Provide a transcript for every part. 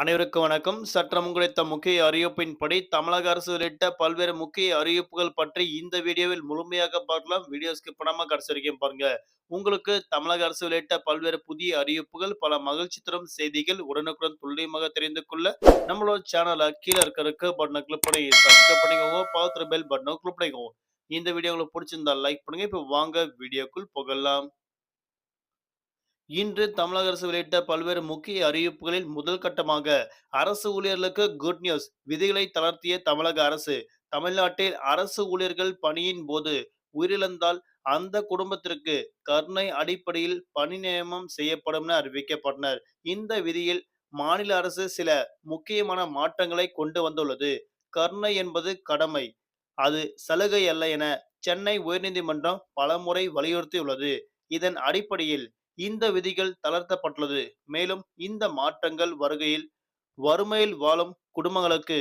அனைவருக்கும் வணக்கம். சற்றம் கிடைத்த முக்கிய அறிவிப்பின்படி தமிழக அரசு உள்ளிட்ட பல்வேறு முக்கிய அறிவிப்புகள் பற்றி இந்த வீடியோவில் முழுமையாக பார்க்கலாம். வீடியோஸ்க்கு ஸ்கிப் பண்ணாம கடைசி வரைக்கும் பாருங்க. உங்களுக்கு தமிழக அரசு உள்ளிட்ட பல்வேறு புதிய அறிவிப்புகள் பல மகிழ்ச்சி தரும் செய்திகள் உடனுக்குடன் துல்லியமாக தெரிந்து கொள்ள நம்மளோட சேனலை கீழே இருக்கிறதுக்கு பட்டனை கிளிக் பண்ணி சப்ஸ்கிரைப் பண்ணிக்கோங்க. பார்த்து பெல் பட்டனை கிளிக் பண்ணிக்கோங்க. இந்த வீடியோ உங்களுக்கு பிடிச்சிருந்தா லைக் பண்ணுங்க. இப்போ வாங்க வீடியோக்குள் புகழலாம் இன்று தமிழக அரசு வெளியிட்ட பல்வேறு முக்கிய அறிவிப்புகளில் முதல் கட்டமாக அரசு ஊழியர்களுக்கு குட் நியூஸ் விதிகளை தளர்த்திய தமிழக அரசு தமிழ்நாட்டில் அரசு ஊழியர்கள் பணியின் போது உயிரிழந்தால் அந்த குடும்பத்திற்கு கருணை அடிப்படையில் பணி நியமனம் செய்யப்படும் என அறிவிக்கப்பட்டனர். இந்த விதியில் மாநில அரசு சில முக்கியமான மாற்றங்களை கொண்டு வந்துள்ளது. கருணை என்பது கடமை அது சலுகை அல்ல என சென்னை உயர்நீதிமன்றம் பலமுறை வலியுறுத்தியுள்ளது. இதன் அடிப்படையில் இந்த விதிகள் தளர்த்தப்பட்டுள்ளது. மேலும் இந்த மாற்றங்கள் வருகையில் வறுமையில் வாழும் குடும்பங்களுக்கு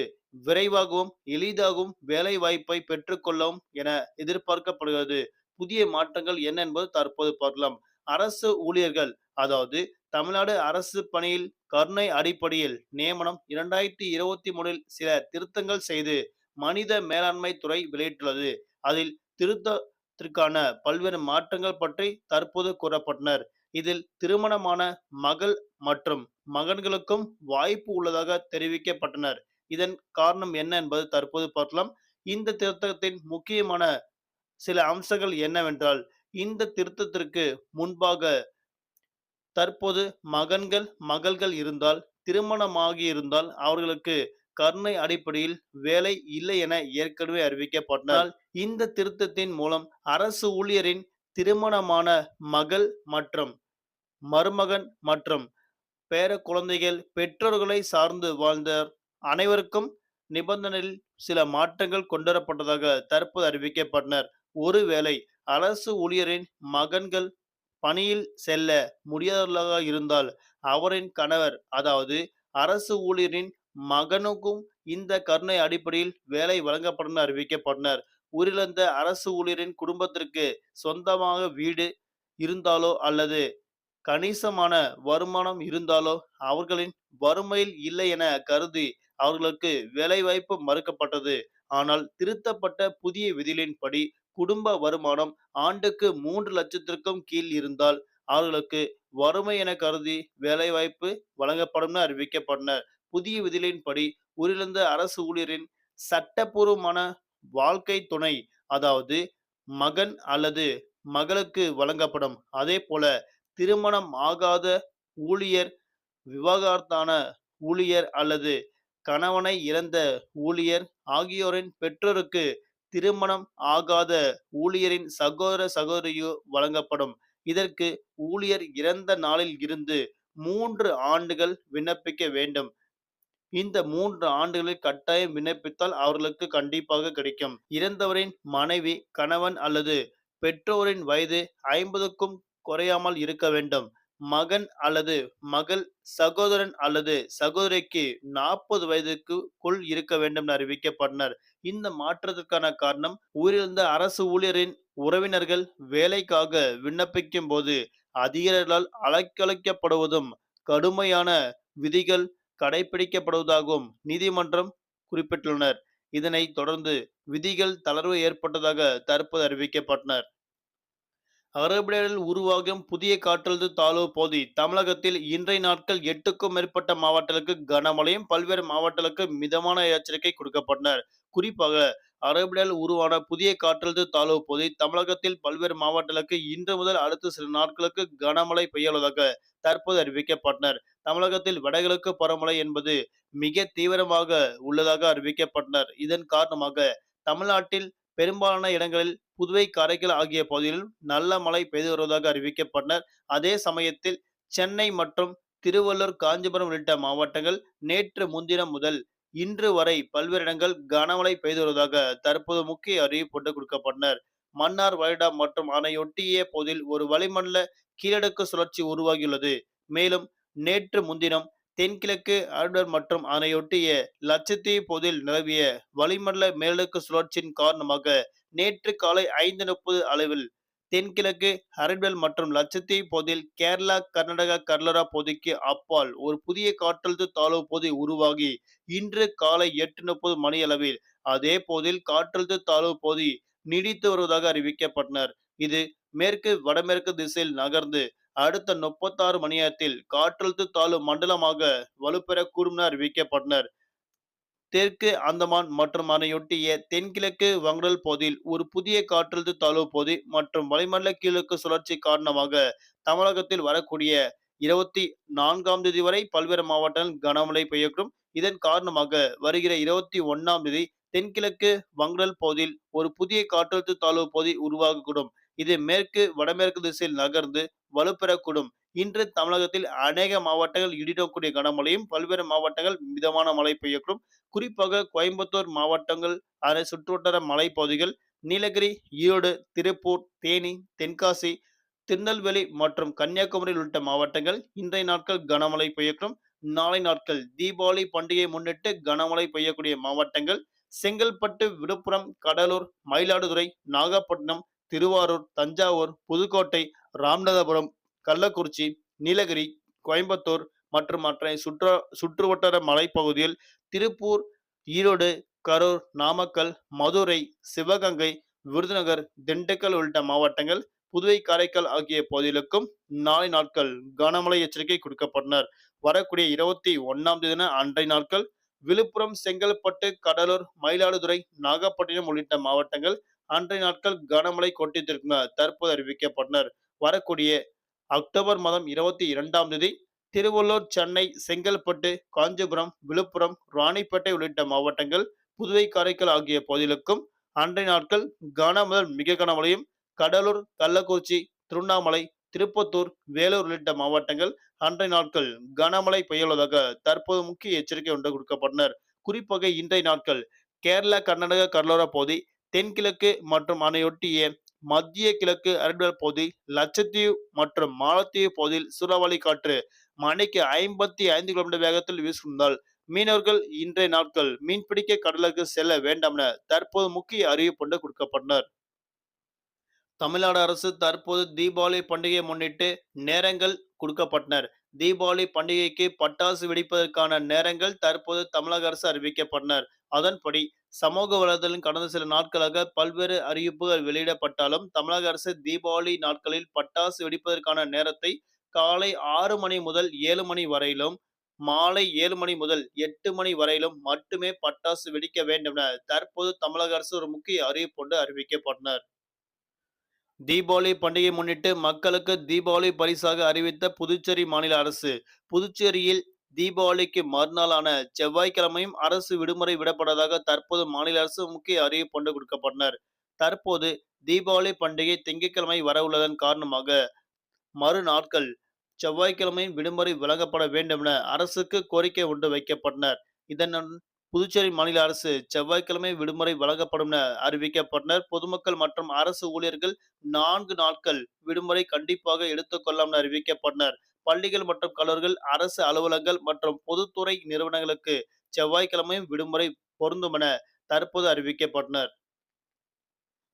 விரைவாகவும் எளிதாகவும் வேலை வாய்ப்பை பெற்றுக்கொள்ளவும் என எதிர்பார்க்கப்படுகிறது. புதிய மாற்றங்கள் என்ன என்பது தற்போது பார்க்கலாம். அரசு ஊழியர்கள் அதாவது தமிழ்நாடு அரசு பணியில் கருணை அடிப்படையில் நியமனம் இரண்டாயிரத்தி இருபத்தி மூணில் சில திருத்தங்கள் செய்து மனித மேலாண்மை துறை வெளியிட்டுள்ளது. அதில் திருத்தத்திற்கான பல்வேறு மாற்றங்கள் பற்றி தற்போது கூறப்பட்டனர். இதில் திருமணமான மகள் மற்றும் மகன்களுக்கும் வாய்ப்பு உள்ளதாக தெரிவிக்கப்பட்டனர். இதன் காரணம் என்ன என்பது தற்போது பார்க்கலாம். இந்த திருத்தத்தின் முக்கியமான சில அம்சங்கள் என்னவென்றால் இந்த திருத்தத்திற்கு முன்பாக தற்போது மகன்கள் மகள்கள் இருந்தால் திருமணமாகி இருந்தால் அவர்களுக்கு கருணை அடிப்படையில் வேலை இல்லை என ஏற்கனவே அறிவிக்கப்பட்டால் இந்த திருத்தத்தின் மூலம் அரசு ஊழியரின் திருமணமான மகள் மற்றும் மருமகன் மற்றும் பேர குழந்தைகள் பெற்றோர்களை சார்ந்து வாழ்ந்த அனைவருக்கும் நிபந்தனையில் சில மாற்றங்கள் கொண்டுவரப்பட்டதாக தற்போது அறிவிக்கப்பட்டனர். ஒருவேளை அரசு ஊழியரின் மகன்கள் பணியில் செல்ல முடியாதவர்களாக இருந்தால் அவரின் கணவர் அதாவது அரசு ஊழியரின் மகனுக்கும் இந்த கருணை அடிப்படையில் வேலை வழங்கப்படும் அறிவிக்கப்பட்டனர். உயிரிழந்த அரசு ஊழியரின் குடும்பத்திற்கு சொந்தமாக வீடு இருந்தாலோ அல்லது கணிசமான வருமானம் இருந்தாலோ அவர்களின் வறுமையில் இல்லை என கருதி அவர்களுக்கு வேலைவாய்ப்பு மறுக்கப்பட்டது. ஆனால் திருத்தப்பட்ட புதிய விதிகளின்படி குடும்ப வருமானம் ஆண்டுக்கு மூன்று லட்சத்திற்கும் கீழ் இருந்தால் அவர்களுக்கு வறுமை என கருதி வேலைவாய்ப்பு வழங்கப்படும் என அறிவிக்கப்பட்டனர். புதிய விதிகளின்படி உயிரிழந்த அரசு ஊழியரின் சட்டப்பூர்வமான வாழ்க்கை துணை. அதாவது மகன் அல்லது மகளுக்கு வழங்கப்படும். அதே போல திருமணம் ஆகாத ஊழியர் விவாகரத்தான ஊழியர் அல்லது கணவனை இழந்த ஊழியர் ஆகியோரின் பெற்றோருக்கு திருமணம் ஆகாத ஊழியரின் சகோதர சகோதரியோ வழங்கப்படும். இதற்கு ஊழியர் இறந்த நாளில் இருந்து மூன்று ஆண்டுகள் விண்ணப்பிக்க வேண்டும். இந்த மூன்று ஆண்டுகளில் கட்டாயம் விண்ணப்பித்தால் அவர்களுக்கு கண்டிப்பாக கிடைக்கும். இறந்தவரின் மனைவி கணவன் அல்லது பெற்றோரின் வயது ஐம்பதுக்கும் குறையாமல் இருக்க வேண்டும். மகன் அல்லது மகள் சகோதரன் அல்லது சகோதரிக்கு நாற்பது வயதுக்குள் இருக்க வேண்டும் என அறிவிக்கப்பட்டனர். இந்த மாற்றத்திற்கான காரணம் உயிரிழந்த அரசு ஊழியரின் உறவினர்கள் வேலைக்காக விண்ணப்பிக்கும் போது அதிகாரிகளால் அலைக்கழிக்கப்படுவதும் கடுமையான விதிகள் கடைபிடிக்கப்படுவதாகவும் நீதிமன்றம் குறிப்பிட்டுள்ளனர். இதனை தொடர்ந்து விதிகள் தளர்வு ஏற்பட்டதாக தற்போது அறிவிக்கப்பட்டனர். அரபிடலில் உருவாகும் புதிய காற்றழுத்த தாழ்வு பகுதி தமிழகத்தில் இன்றைய நாட்கள் எட்டுக்கும் மேற்பட்ட மாவட்டங்களுக்கு கனமழையும் பல்வேறு மாவட்டங்களுக்கு மிதமான எச்சரிக்கை கொடுக்கப்பட்டனர். குறிப்பாக அரபிடல் உருவான புதிய காற்றழுத்த தாழ்வு பகுதி தமிழகத்தில் பல்வேறு மாவட்டங்களுக்கு இன்று முதல் அடுத்த சில நாட்களுக்கு கனமழை பெய்யுள்ளதாக தற்போது அறிவிக்கப்பட்டனர். தமிழகத்தில் வடகிழக்கு பருவமழை என்பது மிக தீவிரமாக உள்ளதாக அறிவிக்கப்பட்டனர். இதன் காரணமாக தமிழ்நாட்டில் பெரும்பாலான இடங்களில் புதுவை காரைக்கால் ஆகிய பகுதிகளில் நல்ல மழை பெய்து வருவதாக அறிவிக்கப்பட்டனர். அதே சமயத்தில் சென்னை மற்றும் திருவள்ளூர் காஞ்சிபுரம் உள்ளிட்ட மாவட்டங்கள் நேற்று முன்தினம் முதல் இன்று வரை பல்வேறு இடங்கள் கனமழை பெய்து வருவதாக தற்போது முக்கிய அறிவிப்பு கொடுக்கப்பட்டனர். மன்னார் வளைடா மற்றும் அணையொட்டிய பகுதியில் ஒரு வளிமண்டல கீழடுக்கு சுழற்சி உருவாகியுள்ளது. மேலும் நேற்று முன்தினம் தென்கிழக்கு ஆழ்வர் மற்றும் அதனையொட்டிய லட்சத்தீவு பகுதியில் நிலவிய வளிமண்டல மேலடுக்கு சுழற்சியின் காரணமாக நேற்று காலை ஐந்து முப்பது அளவில் தென்கிழக்கு ஹரிட்வெல் மற்றும் லட்சத்தீவு பகுதியில் கேரளா கர்நாடகா கடலோர பகுதிக்கு அப்பால் ஒரு புதிய காற்றழுத்த தாழ்வு பகுதி உருவாகி இன்று காலை எட்டு முப்பது மணியளவில் அதே பகுதியில் காற்றழுத்த தாழ்வு பகுதி நீடித்து வருவதாக அறிவிக்கப்பட்டனர். இது மேற்கு வடமேற்கு திசையில் நகர்ந்து அடுத்த முப்பத்தாறு மணி நேரத்தில் காற்றழுத்த தாழ்வு மண்டலமாக வலுப்பெறக்கூடும் என அறிவிக்கப்பட்டனர். தெற்கு அந்தமான் மற்றும் அதனையொட்டிய தென்கிழக்கு வங்கடல் பகுதியில் ஒரு புதிய காற்றழுத்த தாழ்வு பகுதி மற்றும் வளிமண்டல கீழக்கு சுழற்சி காரணமாக தமிழகத்தில் வரக்கூடிய இருபத்தி நான்காம் தேதி வரை பல்வேறு மாவட்டங்கள் கனமழை பெய்யக்கூடும். இதன் காரணமாக வருகிற இருபத்தி ஒன்னாம் தேதி தென்கிழக்கு வங்கடல் பகுதியில் ஒரு புதிய காற்றழுத்த தாழ்வு பகுதி உருவாகக்கூடும். இது மேற்கு வடமேற்கு திசையில் நகர்ந்து வலுப்பெறக்கூடும். இன்று தமிழகத்தில் அநேக மாவட்டங்கள் இடிடக்கூடிய கனமழையும் பல்வேறு மாவட்டங்கள் மிதமான மழை பெய்யக்கூடும். குறிப்பாக கோயம்புத்தூர் மாவட்டங்கள் அதனை சுற்றுவட்டார மலைப்பகுதிகள் நீலகிரி ஈரோடு திருப்பூர் தேனி தென்காசி திருநெல்வேலி மற்றும் கன்னியாகுமரி உள்ளிட்ட மாவட்டங்கள் இன்றைய நாட்கள் கனமழை பெய்யக்கூடும். நாளை நாட்கள் தீபாவளி பண்டிகையை முன்னிட்டு கனமழை பெய்யக்கூடிய மாவட்டங்கள் செங்கல்பட்டு விழுப்புரம் கடலூர் மயிலாடுதுறை நாகப்பட்டினம் திருவாரூர் தஞ்சாவூர் புதுக்கோட்டை ராமநாதபுரம் கள்ளக்குறிச்சி நீலகிரி கோயம்புத்தூர் மற்றும் மற்ற சுற்று சுற்றுவட்டார மலைப்பகுதியில் திருப்பூர் ஈரோடு கரூர் நாமக்கல் மதுரை சிவகங்கை விருதுநகர் திண்டுக்கல் உள்ளிட்ட மாவட்டங்கள் புதுவை காரைக்கால் ஆகிய பகுதிகளுக்கும் நாளை நாட்கள் கனமழை எச்சரிக்கை கொடுக்கப்பட்டனர். வரக்கூடிய இருபத்தி ஒன்னாம் தேதி அன்றை நாட்கள் விழுப்புரம் செங்கல்பட்டு கடலூர் மயிலாடுதுறை நாகப்பட்டினம் உள்ளிட்ட மாவட்டங்கள் அன்றைய நாட்கள் கனமழை கொட்டித்திருக்கும் தற்போது அறிவிக்கப்பட்டனர். வரக்கூடிய அக்டோபர் மாதம் இருபத்தி இரண்டாம் தேதி திருவள்ளூர் சென்னை செங்கல்பட்டு காஞ்சிபுரம் விழுப்புரம் ராணிப்பேட்டை உள்ளிட்ட மாவட்டங்கள் புதுவை காரைக்கால் ஆகிய பகுதிகளுக்கும் அன்றைய நாட்கள் கன முதல் மிக கனமழையும் கடலூர் கள்ளக்குறிச்சி திருவண்ணாமலை திருப்பத்தூர் வேலூர் உள்ளிட்ட மாவட்டங்கள் அன்றைய நாட்கள் கனமழை பெய்யுள்ளதாக தற்போது முக்கிய எச்சரிக்கை ஒன்று கொடுக்கப்பட்டனர். குறிப்பாக இன்றைய நாட்கள் கேரளா கர்நாடக கடலோர பகுதி தென்கிழக்கு மற்றும் அணையொட்டிய மத்திய கிழக்கு அரபியல் பகுதி லட்சத்தீவு மற்றும் மாலத்தீவு பகுதியில் சூறாவளி காற்று மணிக்கு ஐம்பத்தி ஐந்து கிலோமீட்டர் வேகத்தில் வீசுவதால் மீனவர்கள் இன்றைய நாட்கள் மீன்பிடிக்க கடலுக்கு செல்ல வேண்டாம் என தற்போது முக்கிய அறிவிப்பு கொடுக்கப்பட்டனர். தமிழ்நாடு அரசு தற்போது தீபாவளி பண்டிகையை முன்னிட்டு நேரங்கள் கொடுக்கப்பட்டனர். தீபாவளி பண்டிகைக்கு பட்டாசு வெடிப்பதற்கான நேரங்கள் தற்போது தமிழக அரசு அறிவிக்கப்பட்டனர். அதன்படி சமூக வலைதளம் கடந்த சில நாட்களாக பல்வேறு அறிவிப்புகள் வெளியிடப்பட்டாலும் தமிழக அரசு தீபாவளி நாட்களில் பட்டாசு வெடிப்பதற்கான நேரத்தை காலை ஆறு மணி முதல் ஏழு மணி வரையிலும் மாலை ஏழு மணி முதல் எட்டு மணி வரையிலும் மட்டுமே பட்டாசு வெடிக்க வேண்டும் என தற்போது தமிழக அரசு ஒரு முக்கிய அறிவிப்பு ஒன்று அறிவிக்கப்பட்டனர். தீபாவளி பண்டிகை முன்னிட்டு மக்களுக்கு தீபாவளி பரிசாக அறிவித்த புதுச்சேரி மாநில அரசு புதுச்சேரியில் தீபாவளிக்கு மறுநாளான செவ்வாய்க்கிழமையும் அரசு விடுமுறை விடப்பட்டதாக தற்போது மாநில அரசு முக்கிய அறிவிப்பு கொண்டு கொடுக்கப்பட்டனர். தற்போது தீபாவளி பண்டிகை திங்கட்கிழமை வரவுள்ளதன் காரணமாக மறுநாட்கள் செவ்வாய்க்கிழமையும் விடுமுறை வழங்கப்பட வேண்டும் என அரசுக்கு கோரிக்கை ஒன்று வைக்கப்பட்டனர். இதனுடன் புதுச்சேரி மாநில அரசு செவ்வாய்க்கிழமை விடுமுறை வழங்கப்படும் என அறிவிக்கப்பட்டனர். பொதுமக்கள் மற்றும் அரசு ஊழியர்கள் நான்கு நாட்கள் விடுமுறை கண்டிப்பாக எடுத்துக்கொள்ளாமல் அறிவிக்கப்பட்டனர். பள்ளிகள் மற்றும் கல்லூரிகள் அரசு அலுவலகங்கள் மற்றும் பொதுத்துறை நிறுவனங்களுக்கு செவ்வாய்க்கிழமையும் விடுமுறை பொருந்தும் என தற்போது அறிவிக்கப்பட்டனர்.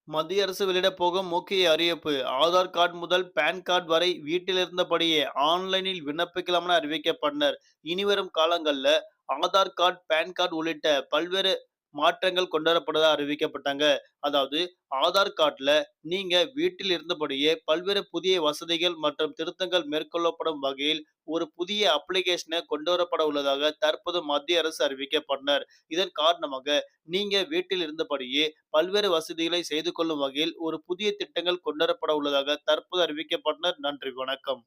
மத்திய அரசு வெளியிட போகும் முக்கிய அறிவிப்பு. ஆதார் கார்டு முதல் பேன் கார்டு வரை வீட்டில் இருந்தபடியே ஆன்லைனில் விண்ணப்பிக்கலாம் என அறிவிக்கப்பட்டனர். இனிவரும் காலங்கள்ல ஆதார் கார்டு பேன் கார்டு உள்ளிட்ட பல்வேறு மாற்றங்கள் கொண்டுவரப்பட்டதா அறிவிக்கப்பட்டாங்க. அதாவது ஆதார் கார்டில் நீங்க வீட்டில் இருந்தபடியே பல்வேறு புதிய வசதிகள் மற்றும் திருத்தங்கள் மேற்கொள்ளப்படும் வகையில் ஒரு புதிய அப்ளிகேஷனை கொண்டு வரப்பட உள்ளதாக தற்போது மத்திய அரசு அறிவிக்கப்பட்டனர். இதன் காரணமாக நீங்க வீட்டில் இருந்தபடியே பல்வேறு வசதிகளை செய்து கொள்ளும் வகையில் ஒரு புதிய திட்டங்கள் கொண்டுவரப்பட உள்ளதாக தற்போது அறிவிக்கப்பட்டனர். நன்றி வணக்கம்.